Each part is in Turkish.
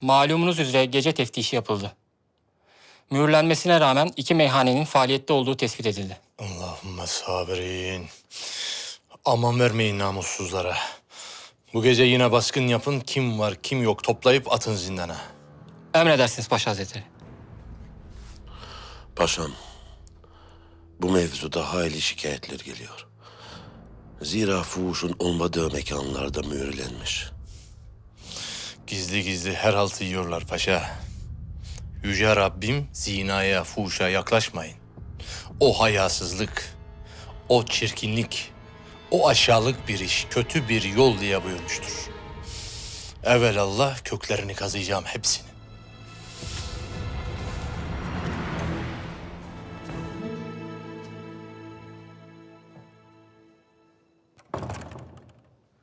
Malumunuz üzere gece teftişi yapıldı. Mühürlenmesine rağmen iki meyhanenin faaliyette olduğu tespit edildi. Allahümme sabirin. Aman vermeyin namussuzlara. Bu gece yine baskın yapın. Kim var kim yok toplayıp atın zindana. Emredersiniz Paşa Hazretleri. Paşam, bu mevzuda hayli şikayetler geliyor. Zira fuhuşun olmadığı mekanlarda mühürlenmiş. Gizli gizli her haltı yiyorlar paşa. Yüce Rabbim zinaya, fuhuşa yaklaşmayın. O hayasızlık, o çirkinlik, o aşağılık bir iş, kötü bir yol diye buyurmuştur. Evelallah köklerini kazıyacağım hepsini.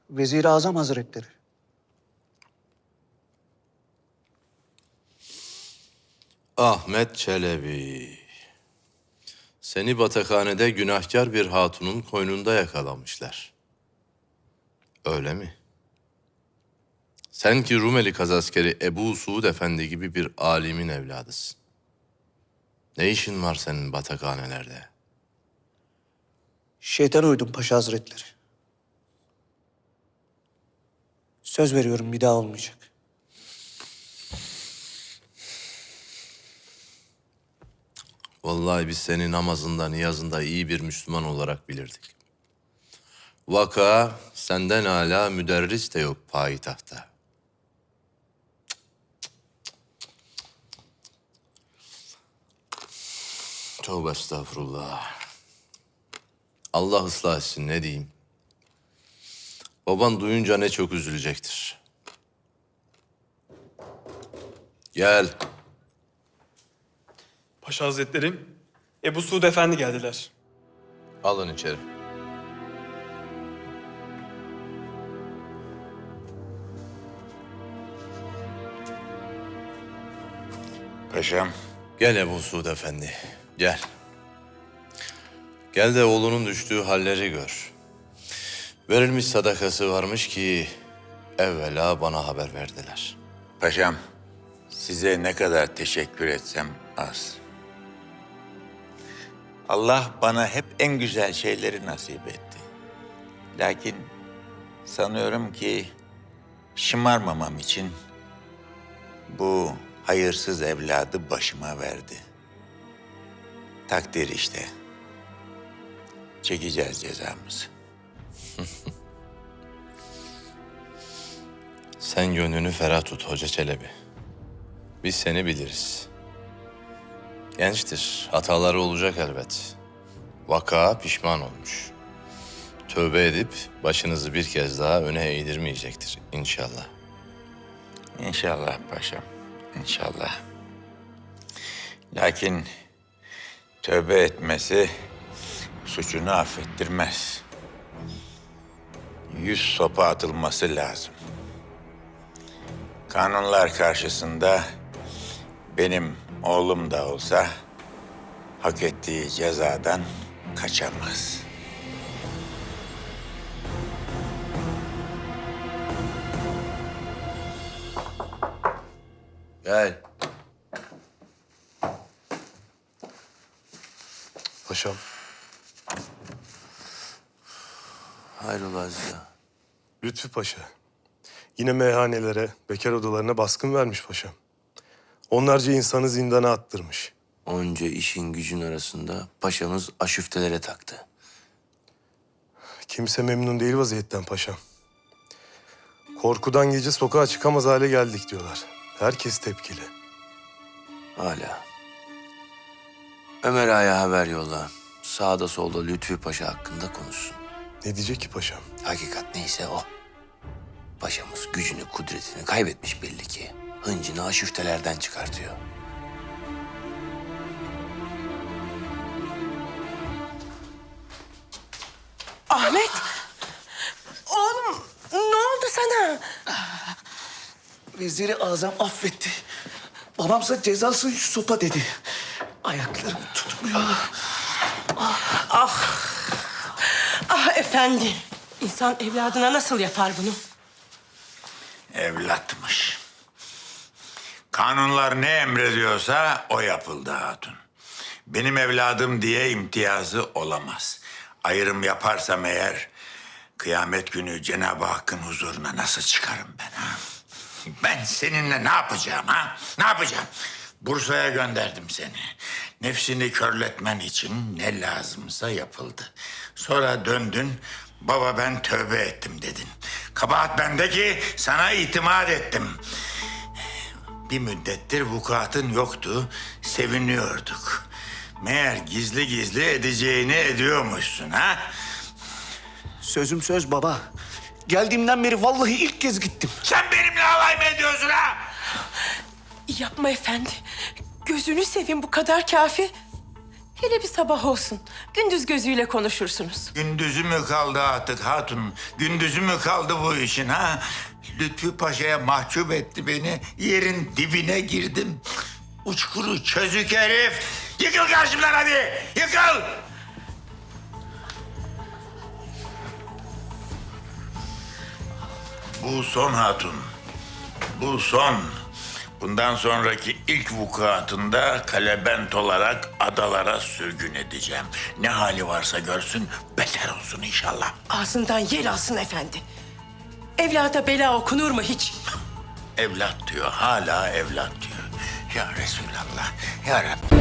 Vezir-i Azam Hazretleri. Ahmet Çelebi. Seni batakhanede günahkar bir hatunun koynunda yakalamışlar. Öyle mi? Sen ki Rumeli kazaskeri Ebu Suud Efendi gibi bir alimin evladısın. Ne işin var senin batakhanelerde? Şeytan uydum Paşa Hazretleri. Söz veriyorum bir daha olmayacak. Vallahi biz seni namazında, niyazında iyi bir Müslüman olarak bilirdik. Vaka senden hala müderris de yok payitahta. Tövbe estağfurullah. Allah ıslah etsin ne diyeyim. Baban duyunca ne çok üzülecektir. Gel. Paşa Hazretleri, Ebu Suud Efendi geldiler. Alın içeri. Paşam, Gel Ebu Suud Efendi, gel. Gel de oğlunun düştüğü halleri gör. Verilmiş sadakası varmış ki evvela bana haber verdiler. paşam size ne kadar teşekkür etsem az. Allah bana hep en güzel şeyleri nasip etti. Lakin sanıyorum ki şımarmamam için bu hayırsız evladı başıma verdi. Takdir işte. Çekeceğiz cezamızı. Sen gönlünü ferah tut Hoca Çelebi. Biz seni biliriz. Gençtir, hataları olacak elbet. Vaka pişman olmuş. Tövbe edip başınızı bir kez daha öne eğdirmeyecektir inşallah. İnşallah paşam, inşallah. Lakin tövbe etmesi suçunu affettirmez. Yüz sopa atılması lazım. Kanunlar karşısında benim oğlum da olsa hak ettiği cezadan kaçamaz. Gel. Paşam. Hayrola Aziz ağa? Lütfü Paşa. Yine meyhanelere, bekar odalarına baskın vermiş paşam. Onlarca insanı zindana attırmış. Onca işin gücün arasında paşamız aşüftelere taktı. Kimse memnun değil vaziyetten paşam. Korkudan gece sokağa çıkamaz hale geldik diyorlar. Herkes tepkili. Hala. Ömer Ağa'ya haber yolla. Sağda solda Lütfü Paşa hakkında konuşsun. Ne diyecek ki paşam? Hakikat neyse o. Paşamız gücünü, kudretini kaybetmiş belli ki. Hıncını aşüftelerden çıkartıyor. Ahmet! Oğlum ne oldu sana? Vezir-i Azam affetti. Babamsa cezası yüz sopa dedi. Ayaklarım tutmuyor. Ah efendi. İnsan evladına nasıl yapar bunu? Evlatmış. Kanunlar ne emrediyorsa o yapıldı hatun. Benim evladım diye imtiyazı olamaz. Ayrım yaparsam eğer kıyamet günü Cenab-ı Hakk'ın huzuruna nasıl çıkarım ben ha? Ben seninle ne yapacağım ha? Ne yapacağım? Bursa'ya gönderdim seni. Nefsini körletmen için ne lazımsa yapıldı. Sonra döndün, baba ben tövbe ettim dedin. Kabahat bende ki sana itimat ettim. Bir müddettir vukuatın yoktu, seviniyorduk. Meğer gizli gizli edeceğini ediyormuşsun ha? Sözüm söz baba. Geldiğimden beri vallahi ilk kez gittim. Sen benimle alay mı ediyorsun ha? Yapma efendi. Gözünü seveyim bu kadar kafi. Hele bir sabah olsun. Gündüz gözüyle konuşursunuz. Gündüzü mü kaldı artık hatun? Gündüzü mü kaldı bu işin ha? Lütfü Paşa'ya mahcup etti beni. Yerin dibine girdim. Uçkuru çözük herif. Yıkıl karşımdan hadi. Yıkıl. Bu son hatun. Bu son. Bundan sonraki ilk vukuatında kalebent olarak adalara sürgün edeceğim. Ne hali varsa görsün, beter olsun inşallah. Ağzından yel alsın efendi. Evlada bela okunur mu hiç? Evlat diyor, hala evlat diyor. Ya Resulallah, ya Rabbi.